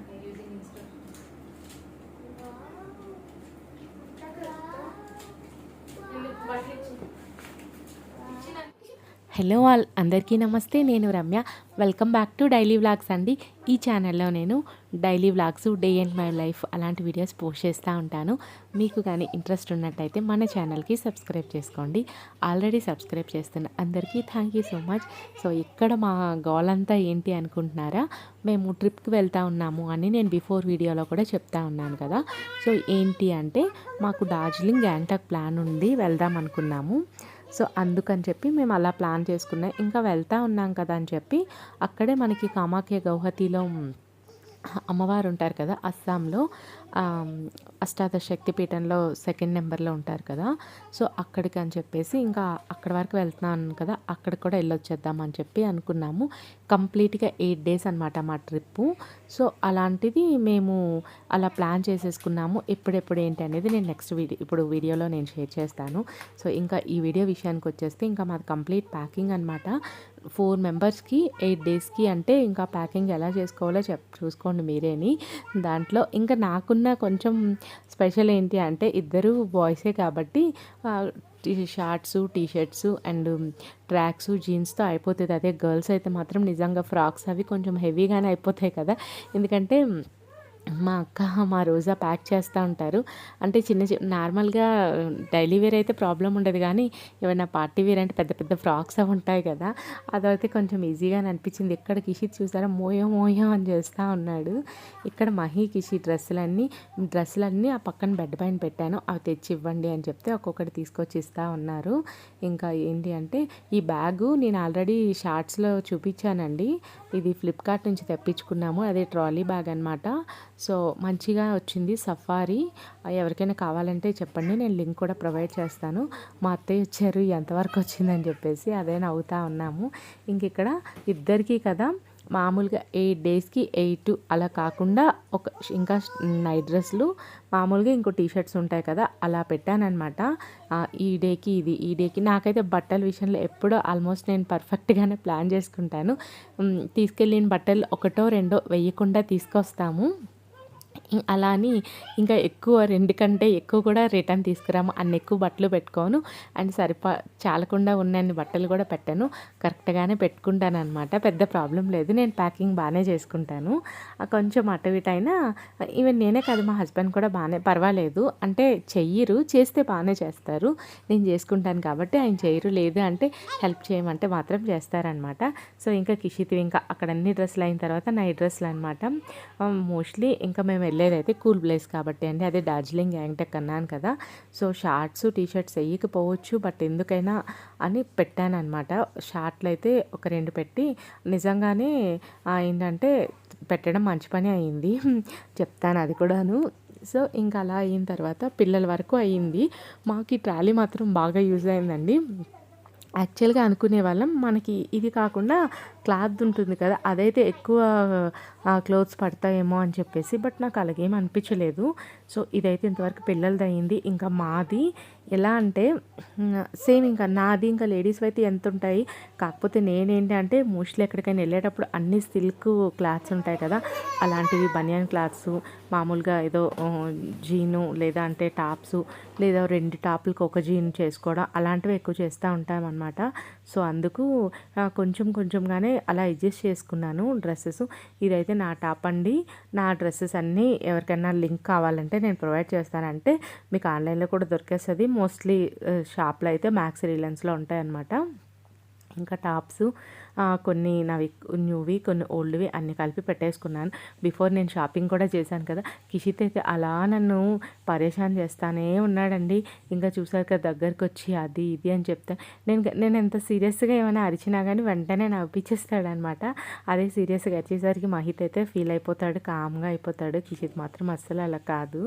అంటే యూజింగ్ బట్టలు ఇచ్చి ఇచ్చిన హలో ఆల్ అందరికీ నమస్తే నేను Ramya. Welcome back to daily vlogs అండి. ఈ ఛానల్లో నేను daily vlogs day and my life అలాంటి వీడియోస్ పోస్ట్ చేస్తూ ఉంటాను. మీకు కానీ ఇంట్రెస్ట్ ఉన్నట్టయితే మన ఛానల్కి సబ్స్క్రైబ్ చేసుకోండి. ఆల్రెడీ సబ్స్క్రైబ్ చేస్తున్న అందరికీ thank you so much so ఇక్కడ మా గోల్ అంతా ఏంటి అనుకుంటున్నారా? మేము ట్రిప్కి వెళ్తూ ఉన్నాము అని నేను బిఫోర్ వీడియోలో కూడా చెప్తా ఉన్నాను కదా. సో ఏంటి అంటే మాకు డార్జిలింగ్ గ్యాంగ్టాక్ ప్లాన్ ఉంది వెళ్దాం అనుకున్నాము. సో అందుకని చెప్పి మేము అలా ప్లాన్ చేసుకున్నాం. ఇంకా వెళ్తా ఉన్నాం కదా అని చెప్పి అక్కడే మనకి కామాఖ్య గౌహతిలో అమ్మవారు ఉంటారు కదా అస్సాంలో. అష్టాద శక్తి శక్తిపీఠంలో సెకండ్ నెంబర్లో ఉంటారు కదా. సో అక్కడికి అని చెప్పేసి ఇంకా అక్కడ వరకు వెళ్తున్నాను కదా అక్కడికి కూడా వెళ్ళొచ్చేద్దాం అని చెప్పి అనుకున్నాము. కంప్లీట్గా ఎయిట్ డేస్ అనమాట మా ట్రిప్పు. సో అలాంటిది మేము అలా ప్లాన్ చేసేసుకున్నాము. ఎప్పుడెప్పుడు ఏంటి అనేది నేను నెక్స్ట్ వీడియో ఇప్పుడు వీడియోలో నేను షేర్ చేస్తాను. సో ఇంకా ఈ వీడియో విషయానికి వచ్చేస్తే ఇంకా మాది కంప్లీట్ ప్యాకింగ్ అనమాట ఫోర్ మెంబర్స్కి ఎయిట్ డేస్కి అంటే ఇంకా ప్యాకింగ్ ఎలా చేసుకోవాలో చెప్ చూసుకోండి మీరేని. దాంట్లో ఇంకా ఉన్న కొంచెం స్పెషల్ ఏంటి అంటే ఇద్దరు బాయ్సే కాబట్టి shorts T shirts and tracks జీన్స్తో అయిపోతుంది. అదే గర్ల్స్ అయితే మాత్రం నిజంగా ఫ్రాక్స్ అవి కొంచెం హెవీగానే అయిపోతాయి కదా. ఎందుకంటే మా అక్క మా రోజా ప్యాక్ చేస్తూ ఉంటారు. అంటే చిన్న చిన్న నార్మల్గా డైలీ వేర్ అయితే ప్రాబ్లం ఉండదు కానీ ఏమైనా పార్టీ వేర్ అంటే పెద్ద పెద్ద ఫ్రాక్స్ అవి ఉంటాయి కదా అదైతే కొంచెం ఈజీగా అనిపించింది. ఇక్కడ కిషిత్ చూసారా మోయో మోయో అని చేస్తూ ఉన్నాడు. ఇక్కడ మహి కిషి డ్రెస్సులన్నీ డ్రెస్సులన్నీ ఆ పక్కన బెడ్ పైన పెట్టాను. అవి తెచ్చి ఇవ్వండి అని చెప్తే ఒక్కొక్కటి తీసుకొచ్చి ఇస్తూ ఉన్నారు. ఇంకా ఏంటి అంటే ఈ బ్యాగు నేను ఆల్రెడీ షార్ట్స్లో చూపించానండి. ఇది ఫ్లిప్కార్ట్ నుంచి తెప్పించుకున్నాము. అదే ట్రాలీ బ్యాగ్ అనమాట సో మంచిగా వచ్చింది సఫారీ. ఎవరికైనా కావాలంటే చెప్పండి నేను లింక్ కూడా ప్రొవైడ్ చేస్తాను. మా అత్తయ్య వచ్చారు ఎంతవరకు వచ్చిందని చెప్పేసి అదే నవ్వుతా ఉన్నాము. ఇంక ఇక్కడ ఇద్దరికి కదా మామూలుగా ఎయిట్ డేస్కి ఎయిట్ అలా కాకుండా ఒక ఇంకా నైట్ డ్రెస్లు మామూలుగా ఇంకో టీ షర్ట్స్ ఉంటాయి కదా అలా పెట్టానమాట ఈ డేకి ఇది ఈ డేకి. నాకైతే బట్టల విషయంలో ఎప్పుడో ఆల్మోస్ట్ నేను పర్ఫెక్ట్గానే ప్లాన్ చేసుకుంటాను. తీసుకెళ్ళిన బట్టలు ఒకటో రెండో వేయకుండా తీసుకొస్తాము. అలా అని ఇంకా ఎక్కువ రెండు కంటే ఎక్కువ కూడా రిటర్న్ తీసుకురాము. అన్ని ఎక్కువ బట్టలు పెట్టుకోను. అండ్ సరిపా చాలకుండా ఉన్నన్ని బట్టలు కూడా పెట్టాను. కరెక్ట్గానే పెట్టుకుంటాను అనమాట పెద్ద ప్రాబ్లం లేదు. నేను ప్యాకింగ్ బాగానే చేసుకుంటాను. కొంచెం అటు ఇటైనా ఈవెన్ నేనే కాదు మా హస్బెండ్ కూడా బాగానే పర్వాలేదు. అంటే చెయ్యరు. చేస్తే బాగానే చేస్తారు. నేను చేసుకుంటాను కాబట్టి ఆయన చేయరు లేదు అంటే హెల్ప్ చేయమంటే మాత్రం చేస్తారనమాట సో ఇంకా కిషిత్ ఇంకా అక్కడ అన్ని డ్రెస్సులు అయిన తర్వాత నైట్ డ్రెస్సులు అనమాట మోస్ట్లీ ఇంకా మేము వెళ్ళి అయితే కూల్ ప్లేస్ కాబట్టి అండి. అదే డార్జిలింగ్ యాంగ్టెక్ అన్నాను కదా. సో షార్ట్స్ టీ షర్ట్స్ వేయకపోవచ్చు. బట్ ఎందుకైనా అని పెట్టాను అనమాట షార్ట్లు అయితే ఒక రెండు పెట్టి నిజంగానే ఏంటంటే పెట్టడం మంచి పని అయింది. చెప్తాను అది కూడాను. సో ఇంకా అలా అయిన తర్వాత పిల్లల వరకు అయ్యింది మాకు ఈ ట్రాలీ మాత్రం బాగా యూజ్ అయిందండి. యాక్చువల్గా అనుకునే వాళ్ళం. మనకి ఇది కాకుండా క్లాత్ ఉంటుంది కదా అదైతే ఎక్కువ క్లోత్స్ పడతాయేమో అని చెప్పేసి బట్ నాకు అలాగేం అనిపించలేదు. సో ఇదైతే ఇంతవరకు పిల్లలది అయింది ఇంకా మాది ఎలా అంటే సేమ్ ఇంకా నాది ఇంకా లేడీస్ అయితే ఎంత ఉంటాయి కాకపోతే నేనేంటి అంటే మోస్ట్లీ ఎక్కడికైనా వెళ్ళేటప్పుడు అన్ని సిల్క్ క్లాత్స్ ఉంటాయి కదా అలాంటివి బనియన్ క్లాత్స్ మామూలుగా ఏదో జీను లేదా అంటే టాప్స్ లేదా రెండు టాపులకు ఒక జీన్ చేసుకోవడం అలాంటివి ఎక్కువ చేస్తూ ఉంటామన్నమాట. సో అందుకు కొంచెం కొంచెంగానే అలా అడ్జస్ట్ చేసుకున్నాను డ్రెస్సెస్. ఇదైతే నా టాప్ అండి. నా డ్రెస్సెస్ అన్నీ ఎవరికైనా లింక్ కావాలంటే నేను ప్రొవైడ్ చేస్తానంటే మీకు ఆన్లైన్లో కూడా దొరికేస్తుంది. మోస్ట్లీ షాప్లో అయితే మ్యాక్స్ రిలయన్స్లో ఉంటాయన్నమాట. ఇంకా టాప్స్ కొన్ని నావి న్యూవి కొన్ని ఓల్డ్వి అన్ని కలిపి పెట్టేసుకున్నాను. బిఫోర్ నేను షాపింగ్ కూడా చేశాను కదా. కిషిత్ అయితే అలా నన్ను పరేషాన్ చేస్తానే ఉన్నాడండి. ఇంకా చూసారు కదా దగ్గరికి వచ్చి అది ఇది అని చెప్తే నేను నేను ఎంత సీరియస్గా ఏమైనా అరిచినా కానీ వెంటనే నవ్వించేస్తాడనమాట అదే సీరియస్గా అరిచేసరికి మహిత్ అయితే ఫీల్ అయిపోతాడు కామ్గా అయిపోతాడు. కిషిత్ మాత్రం అస్సలు అలా కాదు.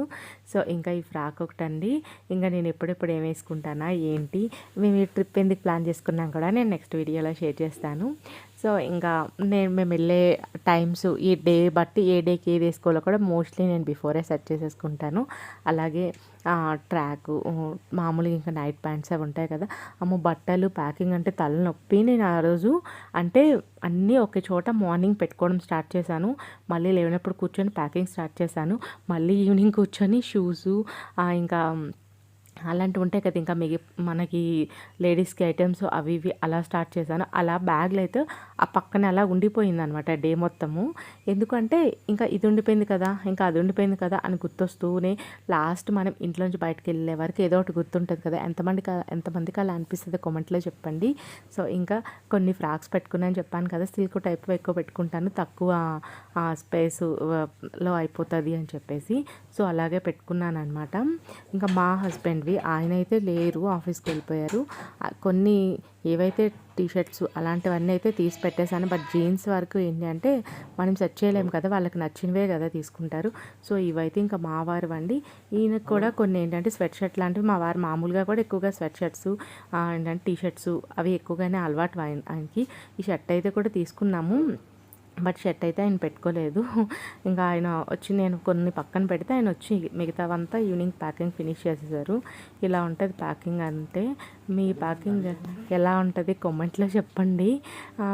సో ఇంకా ఈ ఫ్రాక్ ఒకటండి. ఇంకా నేను ఎప్పుడెప్పుడు ఏం వేసుకుంటానా ఏంటి మేము ఈ ట్రిప్ ఎందుకు ప్లాన్ చేసుకున్నాం కూడా నేను నెక్స్ట్ వీడియోలో షేర్ చేస్తాను. సో ఇంకా నేను మేము వెళ్ళే టైమ్స్ ఈ డే బట్టి ఏ డేకి ఏది వేసుకోవాలో కూడా మోస్ట్లీ నేను బిఫోరే సెట్ చేసేసుకుంటాను. అలాగే ట్రాక్ మామూలుగా ఇంకా నైట్ ప్యాంట్స్ అవి ఉంటాయి కదా అమ్మో బట్టలు ప్యాకింగ్ అంటే తలనొప్పి. నేను ఆ రోజు అంటే అన్నీ ఒకే చోట మార్నింగ్ పెట్టుకోవడం స్టార్ట్ చేశాను. మళ్ళీ లేనప్పుడు కూర్చొని ప్యాకింగ్ స్టార్ట్ చేశాను. మళ్ళీ ఈవినింగ్ కూర్చొని షూసు ఇంకా అలాంటివి ఉంటాయి కదా. ఇంకా మిగి మనకి లేడీస్కి ఐటమ్స్ అవి ఇవి అలా స్టార్ట్ చేశాను. అలా బ్యాగ్లో అయితే ఆ పక్కన అలా ఉండిపోయింది అనమాట డే మొత్తము. ఎందుకంటే ఇంకా ఇది ఉండిపోయింది కదా ఇంకా అది ఉండిపోయింది కదా అని గుర్తొస్తూనే లాస్ట్ మనం ఇంట్లోంచి బయటకు వెళ్ళే వరకు ఏదో ఒకటి గుర్తుంటుంది కదా. ఎంతమందికి ఎంతమందికి అలా అనిపిస్తుంది కామెంట్లో చెప్పండి. సో ఇంకా కొన్ని ఫ్రాక్స్ పెట్టుకున్నాను చెప్పాను కదా సిల్క్ టైప్ ఎక్కువ పెట్టుకుంటాను తక్కువ స్పేస్లో అయిపోతుంది అని చెప్పేసి. సో అలాగే పెట్టుకున్నాను అనమాట ఇంకా మా హస్బెండ్ హస్బెండ్వి ఆయన అయితే లేరు ఆఫీస్కి వెళ్ళిపోయారు. కొన్ని ఏవైతే టీ షర్ట్స్ అలాంటివన్నీ అయితే తీసి పెట్టేశాను. బట్ జీన్స్ వరకు ఏంటి అంటే మనం సెట్ చేయలేము కదా వాళ్ళకి నచ్చినవే కదా తీసుకుంటారు. సో ఇవైతే ఇంకా మా వారు వండి ఈయనకు కూడా కొన్ని ఏంటంటే స్వెట్ షర్ట్ లాంటివి మా వారు మామూలుగా కూడా ఎక్కువగా స్వెట్ షర్ట్స్ ఏంటంటే టీ షర్ట్స్ అవి ఎక్కువగానే అలవాటు ఆయన- ఆయనకి. ఈ షర్ట్ అయితే కూడా తీసుకున్నాము. బట్ షర్ట్ అయితే ఆయన పెట్టుకోలేదు. ఇంకా ఆయన వచ్చి నేను కొన్ని పక్కన పెడితే ఆయన వచ్చి మిగతావంతా ఈవినింగ్ ప్యాకింగ్ ఫినిష్ చేసేసారు. ఇలా ఉంటుంది ప్యాకింగ్ అంటే మీ ప్యాకింగ్ ఎలా ఉంటుంది కామెంట్లో చెప్పండి.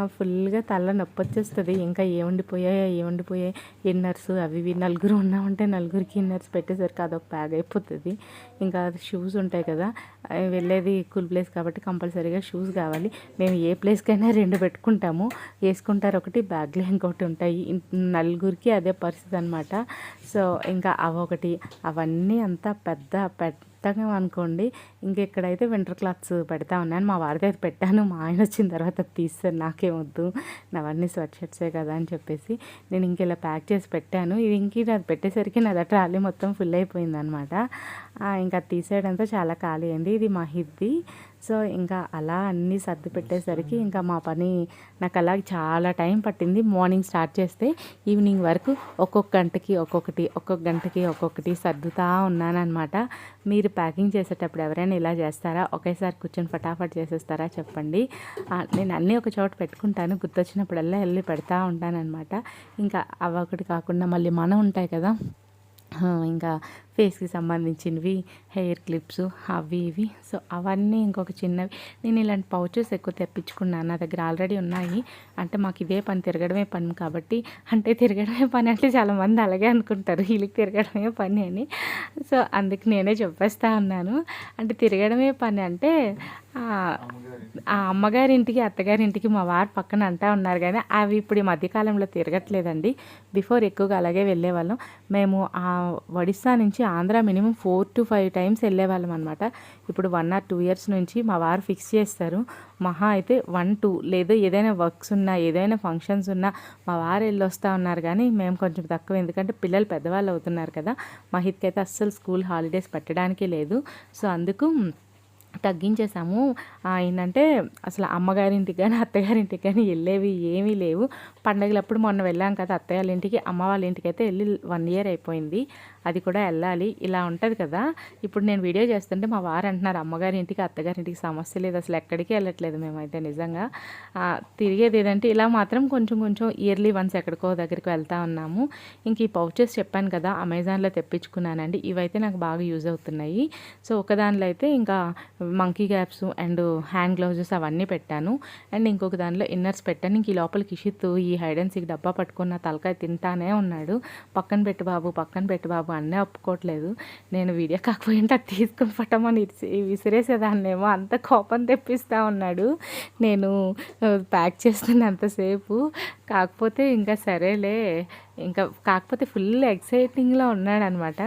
ఫుల్గా తల నొప్పి వచ్చేస్తుంది. ఇంకా ఏమండిపోయాయా ఏమండిపోయాయి ఇన్నర్స్ అవి ఇవి నలుగురు ఉన్నామంటే నలుగురికి ఇన్నర్స్ పెట్టేసరికి అదొక బ్యాగ్ అయిపోతుంది. ఇంకా షూస్ ఉంటాయి కదా వెళ్ళేది కూల్ ప్లేస్ కాబట్టి కంపల్సరీగా షూస్ కావాలి. మేము ఏ ప్లేస్కైనా రెండు పెట్టుకుంటాము. వేసుకుంటారు ఒకటి బ్యాగ్లో ఇంకొకటి ఉంటాయి. నలుగురికి అదే పరిస్థితి అనమాట సో ఇంకా అవొకటి అవన్నీ అంతా పెద్ద పెద్దగా అనుకోండి. ఇంకెక్కడైతే వింటర్ క్లాత్స్ పెడతా ఉన్నాను మా వారికి అయితే పెట్టాను. మా ఆయన వచ్చిన తర్వాత అది తీస్తారు. నాకేం వద్దు. నావన్నీ స్వెట్ షర్ట్సే కదా అని చెప్పేసి నేను ఇంక ఇలా ప్యాక్ చేసి పెట్టాను. ఇది ఇంక అది పెట్టేసరికి నా ట్రాలీ మొత్తం ఫుల్ అయిపోయింది అనమాట ఇంకా అది తీసేయడంతో చాలా ఖాళీ అయింది. ఇది మా హిద్ది. సో ఇంకా అలా అన్నీ సర్ది పెట్టేసరికి ఇంకా మా పని నాకు అలా చాలా టైం పట్టింది. మార్నింగ్ స్టార్ట్ చేస్తే ఈవినింగ్ వరకు ఒక్కొక్క గంటకి ఒక్కొక్కటి ఒక్కొక్క గంటకి ఒక్కొక్కటి సర్దుతా ఉన్నానన్నమాట. మీరు ప్యాకింగ్ చేసేటప్పుడు ఎవరైనా ఇలా చేస్తారా? ఒకేసారి కూర్చొని ఫటాఫట్ చేసేస్తారా చెప్పండి. నేను అన్నీ ఒక చోట పెట్టుకుంటాను. గుర్తొచ్చినప్పుడల్లా వెళ్ళి పెడతా ఉంటానన్నమాట. ఇంకా అవి ఒకటి కాకుండా మళ్ళీ మనం ఉంటాయి కదా. ఇంకా ఫేస్కి సంబంధించినవి హెయిర్ క్లిప్స్ అవి ఇవి. సో అవన్నీ ఇంకొక చిన్నవి. నేను ఇలాంటి పౌచెస్ ఎక్కువ తెప్పించుకున్నాను. నా దగ్గర ఆల్రెడీ ఉన్నాయి. అంటే మాకు ఇదే పని తిరగడమే పని కాబట్టి అంటే తిరగడమే పని అంటే చాలామంది అలాగే అనుకుంటారు. వీళ్ళకి తిరగడమే పని అని. సో అందుకు నేనే చెప్పేస్తా ఉన్నాను. అంటే తిరగడమే పని అంటే ఆ, అమ్మగారింటికి అత్తగారింటికి మా వారు పక్కన అంటా ఉన్నారు కానీ అవి ఇప్పుడు ఈ మధ్యకాలంలో తిరగట్లేదండి. బిఫోర్ ఎక్కువగా అలాగే వెళ్ళేవాళ్ళం. మేము ఆ ఒడిస్సా నుంచి Andhra minimum four to five times వెళ్ళేవాళ్ళం అనమాట ఇప్పుడు వన్ ఆర్ టూ ఇయర్స్ నుంచి మా వారు ఫిక్స్ చేస్తారు. మహా అయితే వన్ టూ లేదా ఏదైనా వర్క్స్ ఉన్నా ఏదైనా ఫంక్షన్స్ ఉన్నా మా వారు వెళ్ళొస్తా ఉన్నారు కానీ మేము కొంచెం తక్కువ. ఎందుకంటే పిల్లలు పెద్దవాళ్ళు అవుతున్నారు కదా. మా హిత్కైతే అస్సలు స్కూల్ హాలిడేస్ పెట్టడానికి లేదు. సో అందుకు తగ్గించేసాము. ఏంటంటే అసలు అమ్మగారింటికి కానీ అత్తగారింటికి కానీ వెళ్ళేవి ఏమీ లేవు. పండగలప్పుడు మొన్న వెళ్ళాం కదా అత్తయ్య వాళ్ళ ఇంటికి అమ్మ వాళ్ళ ఇంటికి అయితే వెళ్ళి వన్ ఇయర్ అయిపోయింది. అది కూడా వెళ్ళాలి. ఇలా ఉంటుంది కదా. ఇప్పుడు నేను వీడియో చేస్తుంటే మా వారు అంటున్నారు అమ్మగారి ఇంటికి అత్తగారింటికి సమస్య లేదు. అసలు ఎక్కడికి వెళ్ళట్లేదు మేమైతే నిజంగా. తిరిగేది ఏదంటే ఇలా మాత్రం కొంచెం కొంచెం ఇయర్లీ వన్స్ ఎక్కడికో దగ్గరికి వెళ్తా ఉన్నాము. ఇంక ఈ పౌచెస్ చెప్పాను కదా అమెజాన్లో తెప్పించుకున్నానండి. ఇవైతే నాకు బాగా యూజ్ అవుతున్నాయి. సో ఒకదానిలో అయితే ఇంకా monkey caps and hand gloves అవన్నీ పెట్టాను. అండ్ ఇంకొక దానిలో ఇన్నర్స్ పెట్టాను. ఇంక ఈ లోపల కిషిత్ ఈ హైడ్ అండ్ సీక్ డబ్బా పట్టుకున్న తలకాయ తింటానే ఉన్నాడు. పక్కన పెట్టు బాబు పక్కన పెట్టు బాబు అన్నీ ఒప్పుకోవట్లేదు. నేను వీడియో కాకపోయింటే అది తీసుకుని పట్టమని విసిరేసేదాన్నేమో అంత కోపం తెప్పిస్తూ ఉన్నాడు. నేను ప్యాక్ చేస్తున్నంతసేపు కాకపోతే ఇంకా సరేలే ఇంకా కాకపోతే ఫుల్ ఎక్సైటింగ్లో ఉన్నాడు అనమాట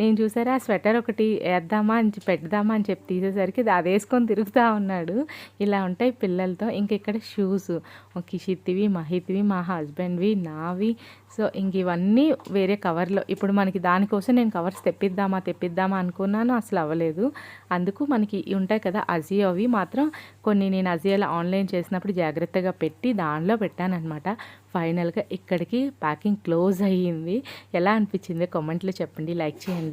నేను చూసారా ఆ స్వెటర్ ఒకటి వేద్దామా అని పెడదామా అని చెప్పి తీసేసరికి అది వేసుకొని తిరుగుతూ ఉన్నాడు. ఇలా ఉంటాయి పిల్లలతో. ఇంక ఇక్కడ షూస్ కిషిత్వి మహిత్వి మా హస్బెండ్వి నావి సో ఇంక ఇవన్నీ వేరే కవర్లో ఇప్పుడు మనకి దానికోసం నేను కవర్స్ తెప్పిద్దామా తెప్పిద్దామా అనుకున్నాను అసలు అవ్వలేదు. అందుకు మనకి ఉంటాయి కదా అజియోవి మాత్రం కొన్ని నేను అజియోలో ఆన్లైన్ చేసినప్పుడు జాగ్రత్తగా పెట్టి దానిలో పెట్టాను అనమాట ఫైనల్గా ఇక్కడికి ప్యాకింగ్ క్లోజ్ అయ్యింది. ఎలా అనిపించింది కామెంట్లో చెప్పండి లైక్ చేయండి.